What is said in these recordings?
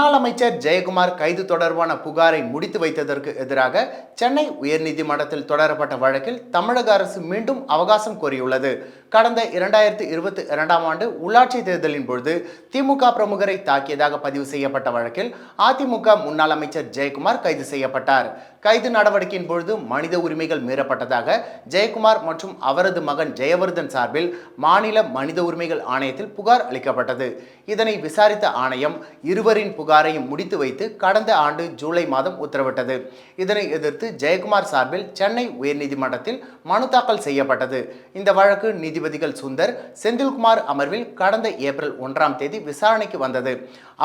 முன்னாள் அமைச்சர் ஜெயக்குமார் கைது தொடர்பான புகாரை முடித்து வைத்ததற்கு எதிராக சென்னை உயர்நீதிமன்றத்தில் தொடரப்பட்ட வழக்கில் தமிழக அரசு மீண்டும் அவகாசம் கோரியுள்ளது. கடந்த இரண்டாயிரத்தி இருபத்தி இரண்டாம் ஆண்டு உள்ளாட்சி தேர்தலின் பொழுது திமுக பிரமுகரை தாக்கியதாக பதிவு செய்யப்பட்ட வழக்கில் அதிமுக முன்னாள் அமைச்சர் ஜெயக்குமார் கைது செய்யப்பட்டார். கைது நடவடிக்கையின் பொழுது மனித உரிமைகள் மீறப்பட்டதாக ஜெயக்குமார் மற்றும் அவரது மகன் ஜெயவர்தன் சார்பில் மாநில மனித உரிமைகள் ஆணையத்தில் புகார் அளிக்கப்பட்டது. இதனை விசாரித்த ஆணையம் இருவரின் புகாரையும் முடித்து வைத்து கடந்த ஆண்டு ஜூலை மாதம் உத்தரவிட்டது. இதனை எதிர்த்து ஜெயக்குமார் சார்பில் சென்னை உயர்நீதிமன்றத்தில் மனு தாக்கல் செய்யப்பட்டது. இந்த வழக்கு நீதிபதிகள் சுந்தர் செந்தில்குமார் அமர்வில் கடந்த ஏப்ரல் ஒன்றாம் தேதி விசாரணைக்கு வந்தது.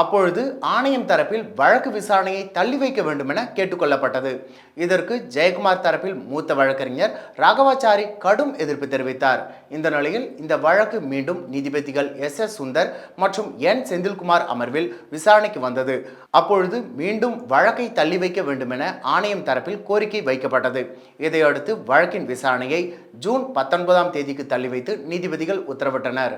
அப்பொழுது ஆணையம் தரப்பில் வழக்கு விசாரணையை தள்ளி வைக்க வேண்டும் என கேட்டுக்கொள்ளப்பட்டது இதற்கு ஜெயக்குமார் தரப்பில் மூத்த வழக்கறிஞர் ராகவாச்சாரி கடும் எதிர்ப்பு தெரிவித்தார். இந்த நிலையில் இந்த வழக்கு மீண்டும் நீதிபதிகள் எஸ் எஸ் சுந்தர் மற்றும் என் செந்தில்குமார் அமர்வில் விசாரணைக்கு வந்தது. அப்பொழுது மீண்டும் வழக்கை தள்ளி வைக்க வேண்டும் என ஆணையம் தரப்பில் கோரிக்கை வைக்கப்பட்டது. இதையடுத்து வழக்கின் விசாரணையை ஜூன் பத்தொன்பதாம் தேதிக்கு தள்ளி வைத்து நீதிபதிகள் உத்தரவிட்டனர்.